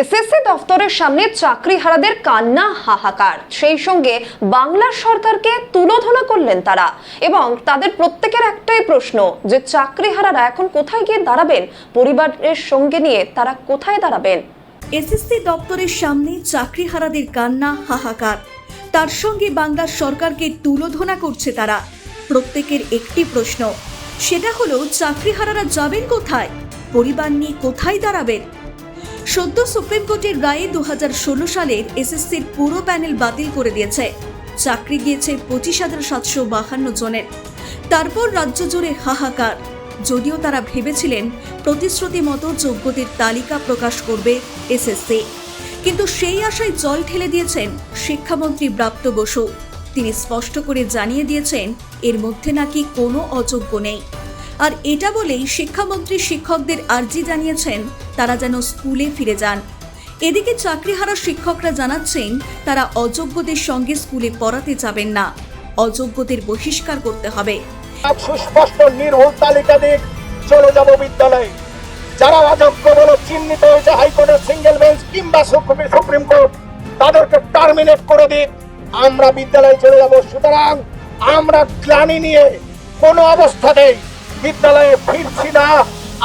SSC দফতরের সামনে চাকরিহারাদের কান্না, হাহাকার। সেই সঙ্গে বাংলার সরকারকে তুলোধনা করলেন তারা। এবং তাদের প্রত্যেকের একটাই প্রশ্ন, যে চাকরিহারারা এখন কোথায় গিয়ে দাঁড়াবেন? পরিবারের সঙ্গে নিয়ে তারা কোথায় দাঁড়াবেন? এসএসসি দপ্তরের সামনে চাকরিহারাদের কান্না, হাহাকার। তার সঙ্গে বাংলার সরকারকে তুলোধনা করছে তারা। প্রত্যেকের একটি প্রশ্ন, সেটা হলো, চাকরিহারারা যাবেন কোথায়? পরিবার নিয়ে কোথায় দাঁড়াবেন? সদ্য সুপ্রিম কোর্টের রায়ে দু হাজার ষোলো সালের এসএসসির পুরো প্যানেল বাতিল করে দিয়েছে। চাকরি গিয়েছে পঁচিশ হাজার সাতশো বাহান্ন জনের। তারপর রাজ্য জুড়ে হাহাকার। যদিও তারা ভেবেছিলেন প্রতিশ্রুতি মতো যোগ্যদের তালিকা প্রকাশ করবে এসএসসি। কিন্তু সেই আশায় জল ঠেলে দিয়েছেন শিক্ষামন্ত্রী ব্রাপ্ত বসু। তিনি স্পষ্ট করে জানিয়ে দিয়েছেন, এর মধ্যে নাকি কোনো অযোগ্য নেই। আর এটা বলেই শিক্ষামন্ত্রী শিক্ষকদের আর্জি জানিয়েছেন, তারা যেন স্কুলে ফিরে যান। এদিকে চাকরিহারা শিক্ষকরা জানাচ্ছেন, তারা অযোগ্যদের সঙ্গে স্কুলে পড়াতে যাবেন না। অযোগ্যদের বহিষ্কার করতে হবে। সুস্পষ্ট নির্ভুল তালিকা দিক চলে যাব বিদ্যালয়ে। যারা অযোগ্য বলে চিহ্নিত হয়েছে হাইকোর্টের সিঙ্গেল বেঞ্চ কিংবা সুপ্রিম কোর্ট, তাদেরকে টার্মিনেট করে দিক। আমরা বিদ্যালয়ে চলে যাব, সুতরাং আমরা গ্লানি নিয়ে কোনো অবস্থাতেই বিদ্যালয়ে ফিরছি না।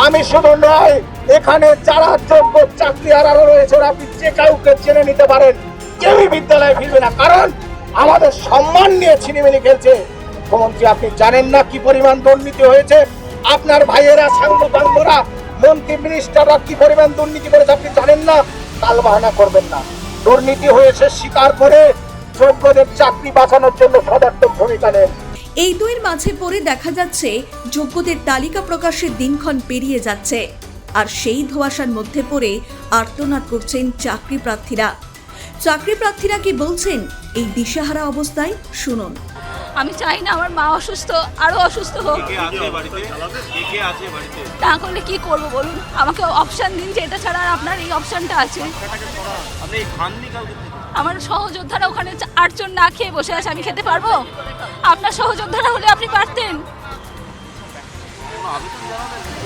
আমি শুধু নয়, এখানে যারা যোগ্য চাকরি হারানো রয়েছে আপনি যে কাউকে চেনে নিতে পারেন, কেউই বিদ্যালয়ে ফিরবে না। কারণ আমাদের সম্মান নিয়ে ছিনিমিনি খেলছে। মুখ্যমন্ত্রী, আপনি জানেন না কি পরিমাণ দুর্নীতি হয়েছে? আপনার ভাইয়েরা সাংবাদিকরা মন্ত্রী মিনিস্টাররা কি পরিমাণ দুর্নীতি করেছে আপনি জানেন না? তাল বাহানা করবেন না। দুর্নীতি হয়েছে স্বীকার করে যোগ্যদের চাকরি বাঁচানোর জন্য সদার্থক ভূমিকা নেন। এই দুইয়ের মাঝে পড়ে দেখা যাচ্ছে যোগ্যদের তালিকা প্রকাশের দিনক্ষণ পেরিয়ে যাচ্ছে। আর সেই ধোঁয়াশার মধ্যে পড়ে আর্তনাদ করছেন চাকরি প্রার্থীরা। চাকরি প্রার্থীরা কি বলছেন? এই দিশাহারা অবস্থায় শুনুন। আমি চাই না আমার মা অসুস্থ আরও অসুস্থ হোক। কে আছে বাড়িতে? কে কে আছে বাড়িতে? না করলে কি করব বলুন? আমাকে অপশন দিন যে এটা ছাড়া আর আপনার এই অপশনটা আছে। আমার সহযোদ্ধারা ওখানে আটজন না খেয়ে বসে আছে, আমি খেতে পারব? আপনার সহযোদ্ধারা হলে আপনি পারতেন।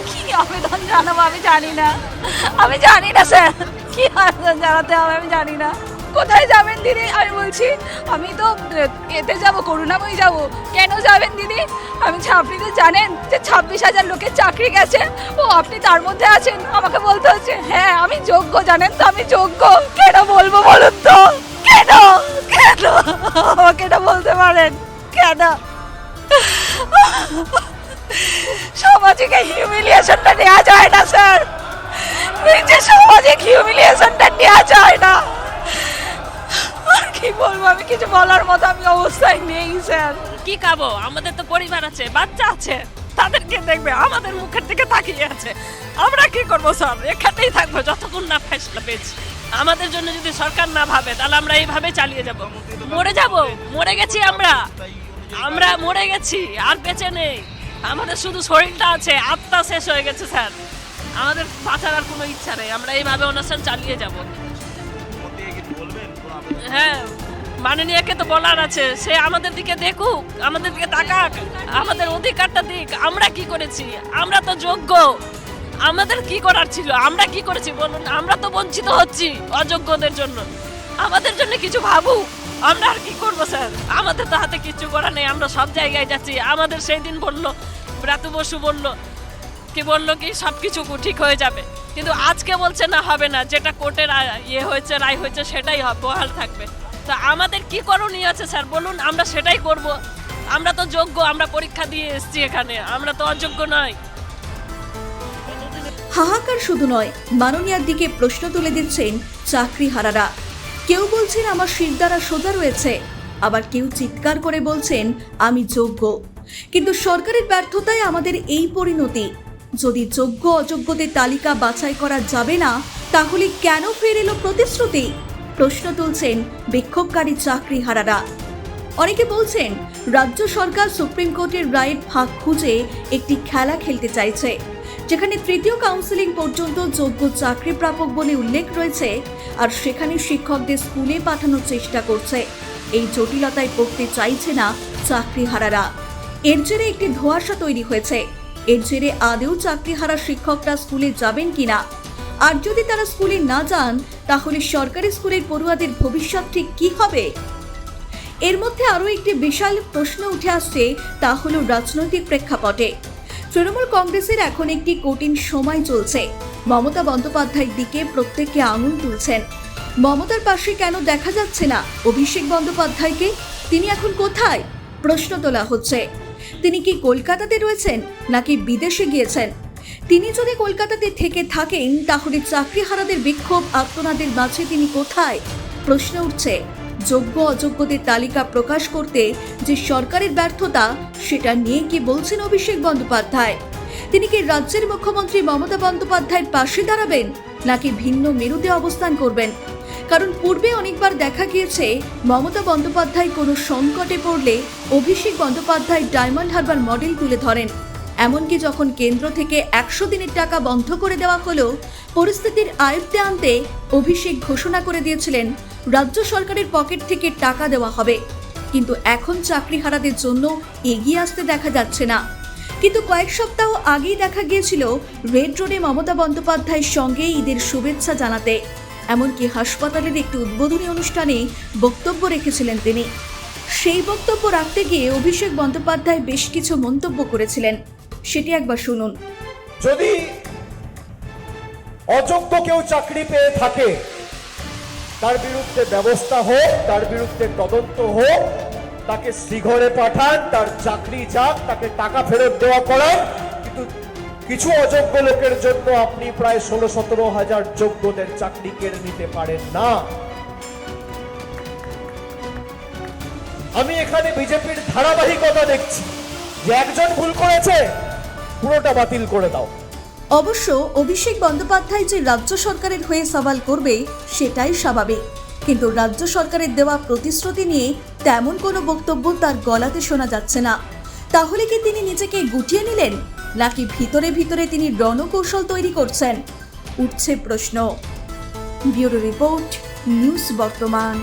কি আবেদন জানাব আমি জানি না। আমি জানি না, স্যার। কি আবেদন জানাতে হবে আমি জানি না। কোথায় যাবেন দিদি? আমি বলছি, আমি তো এতে যাব, করুণাময়ী যাব। কেন যাবেন দিদি? আমি আপনি তো জানেন যে ছাব্বিশ হাজার লোকের চাকরি গেছে। ও, আপনি তার মধ্যে আছেন, আমাকে বলতে হচ্ছে। হ্যাঁ আমি যোগ্য, জানেন তো আমি যোগ্য। কেন বলব বলুন তো? কেন? কেন? আমাকে এটা বলতে পারেন। কেন? সামাজিক হিউমিলিয়েশনটা নেওয়া যায় না, স্যার। যে সামাজিক হিউমিলিয়েশনটা নেওয়া যায় না। বলব, আমি কিছু বলার মতো আমি অবস্থায় নেই, স্যার। কি খাব? আমাদের তো পরিবার আছে, বাচ্চা আছে। তাদেরকে দেখবে, আমাদের মুখের দিকে তাকিয়ে আছে। আমরা কি করব, স্যার? এখানেই থাকব, যতক্ষণ না ফেসলা পেয়েছি। আমাদের জন্য যদি সরকার না ভাবে, তাহলে আমরা এইভাবে চালিয়ে যাব। মরে যাব, মরে গেছি আমরা। আমরা মরে গেছি, আর বেঁচে নেই। আমাদের শুধু শরীরটা আছে, আত্মা শেষ হয়ে গেছে, স্যার। আমাদের বাঁচার আর কোনো ইচ্ছা নেই, আমরা এইভাবে অনুষ্ঠান চালিয়ে যাব। হ্যাঁ। মাননীয়কে তো বলার আছে, সে আমাদের দিকে দেখুক, আমাদের দিকে তাকাক, আমাদের অধিকারটা দিক, আমরা কি করেছি? আমরা তো যোগ্য। আমাদের কি করার ছিল? আমরা কি করেছি বলুন? আমরা তো বঞ্চিত হচ্ছি অযোগ্যদের জন্য। আমাদের জন্য কিছু ভাবুক। আমরা আর কি করব, স্যার? আমাদের তো হাতে কিছু করা নেই, আমরা সব জায়গায় যাচ্ছি। আমাদের সেই দিন বলল, ব্রাতু বসু বলল, কি বলল কি সব কিছু ঠিক হয়ে যাবে। কিন্তু আজকে বলছে না, হবে না। যেটা কোর্টের ইয়ে হয়েছে, রায় হয়েছে, সেটাই বহাল থাকবে। তা আমাদের কি করণীয় আছে স্যার? বলুন, আমরা সেটাই করব। আমরা তো যোগ্য, আমরা পরীক্ষা দিয়ে এসেছি এখানে। আমরা তো অযোগ্য নয়। হাহাকার শুধু নয়, মাননীয়ার দিকে প্রশ্ন তুলে দিচ্ছেন চাকরিহারারা। কেউ বলছেন আমার শিরদারা সোজা রয়েছে, আবার কেউ চিৎকার করে বলছেন আমি যোগ্য। কিন্তু সরকারের ব্যর্থতায় আমাদের এই পরিণতি। যদি যোগ্য অযোগ্যদের তালিকা বাছাই করা যাবে না, তাহলে কেন ফের এলো প্রতিশ্রুতি? প্রশ্ন তুলছেন বিক্ষোভকারী চাকরিহারারা। অনেকে বলছেন, রাজ্য সরকার সুপ্রিম কোর্টের রায়ের ফাঁক খুঁজে একটি খেলা খেলতে চাইছে, যেখানে তৃতীয় কাউন্সিলিং পর্যন্ত যোগ্য চাকরি প্রাপক বলে উল্লেখ রয়েছে, আর সেখানে শিক্ষকদের স্কুলে পাঠানোর চেষ্টা করছে। এই জটিলতায় পড়তে চাইছে না চাকরিহারারা। এর জেরে একটি ধোঁয়াশা তৈরি হয়েছে। এর জেরে আদেও চাকরিহারা শিক্ষকরা স্কুলে যাবেন কিনা? আর যদি তারা স্কুলে না যান, তাহলে সরকারি স্কুলের পড়ুয়াদের ভবিষ্যৎ ঠিক কি হবে? এর মধ্যে আরও একটি বিশাল প্রশ্ন উঠে আসছে, তা হলো রাজনৈতিক প্রেক্ষাপটে। তৃণমূল কংগ্রেসের এখন একটি কঠিন সময় চলছে। মমতা বন্দ্যোপাধ্যায়ের দিকে প্রত্যেককে আঙুল তুলছেন। মমতার পাশে কেন দেখা যাচ্ছে না অভিষেক বন্দ্যোপাধ্যায়কে? তিনি এখন কোথায়? প্রশ্ন তোলা হচ্ছে। তিনি কি কলকাতাতে রয়েছেন নাকি বিদেশে গিয়েছেন? তিনি যদি কলকাতাতে থেকে থাকেন, তাহলে চাকরিহারাদের বিক্ষোভ আত্মনাদের মাঝে তিনি কোথায়? প্রশ্ন উঠছে, যোগ্য অযোগ্যদের তালিকা প্রকাশ করতে যে সরকারের ব্যর্থতা, সেটা নিয়ে কি বলছেন অভিষেক বন্দ্যোপাধ্যায়? তিনি কি রাজ্যের মুখ্যমন্ত্রী মমতা বন্দ্যোপাধ্যায়ের পাশে দাঁড়াবেন, নাকি ভিন্ন মেরুতে অবস্থান করবেন? কারণ পূর্বে অনেকবার দেখা গিয়েছে, মমতা বন্দ্যোপাধ্যায় কোনো সংকটে পড়লে অভিষেক বন্দ্যোপাধ্যায় ডায়মন্ড হারবার মডেল তুলে ধরেন। এমনকি যখন কেন্দ্র থেকে একশো দিনের টাকা বন্ধ করে দেওয়া হলো পরিস্থিতির আয়ত্তে আনতে অভিষেক ঘোষণা করে দিয়েছিলেন, রাজ্য সরকারের পকেট থেকে টাকা দেওয়া হবে। কিন্তু এখন চাকরিহারাদের জন্য এগিয়ে আসতে দেখা যাচ্ছে না। কিন্তু কয়েক সপ্তাহ আগেই দেখা গিয়েছিল রেড রোডে মমতা বন্দ্যোপাধ্যায়ের সঙ্গে ঈদের শুভেচ্ছা জানাতে। এমনকি হাসপাতালের একটি উদ্বোধনী অনুষ্ঠানে বক্তব্য রেখেছিলেন তিনি। সেই বক্তব্য রাখতে গিয়ে অভিষেক বন্দ্যোপাধ্যায় বেশ কিছু মন্তব্য করেছিলেন। সেটি একবার শুনুন। যদি অযোগ্য কেউ চাকরি পেয়ে থাকে, তার বিরুদ্ধে ব্যবস্থা হোক, তার বিরুদ্ধে তদন্ত হোক, তাকে শ্রীঘরে পাঠান, তার চাকরি যাক, তাকে টাকা ফেরত দেওয়া করান, কিন্তু কিছু অযোগ্য লোকের জন্য আপনি প্রায় ষোলো সতেরো হাজার যোগ্যদের চাকরি কেড়ে নিতে পারেন না। আমি এখানে বিজেপির ধারাবাহিকতা দেখছি। যে একজন ভুল করেছে পুরোটা বাতিল করে দাও। অবশ্য অভিষেক বন্দ্যোপাধ্যায় যে রাজ্য সরকারের হয়ে সওয়াল করবে সেটাই স্বাভাবিক। কিন্তু রাজ্য সরকারের দেওয়া প্রতিশ্রুতি নিয়ে তেমন কোনো বক্তব্য তার গলাতে শোনা যাচ্ছে না। তাহলে কি তিনি নিজেকে গুটিয়ে নিলেন, নাকি ভিতরে ভিতরে তিনি রণকৌশল তৈরি করছেন? উঠছে প্রশ্ন। ব্যুরো রিপোর্ট, নিউজ বর্তমান।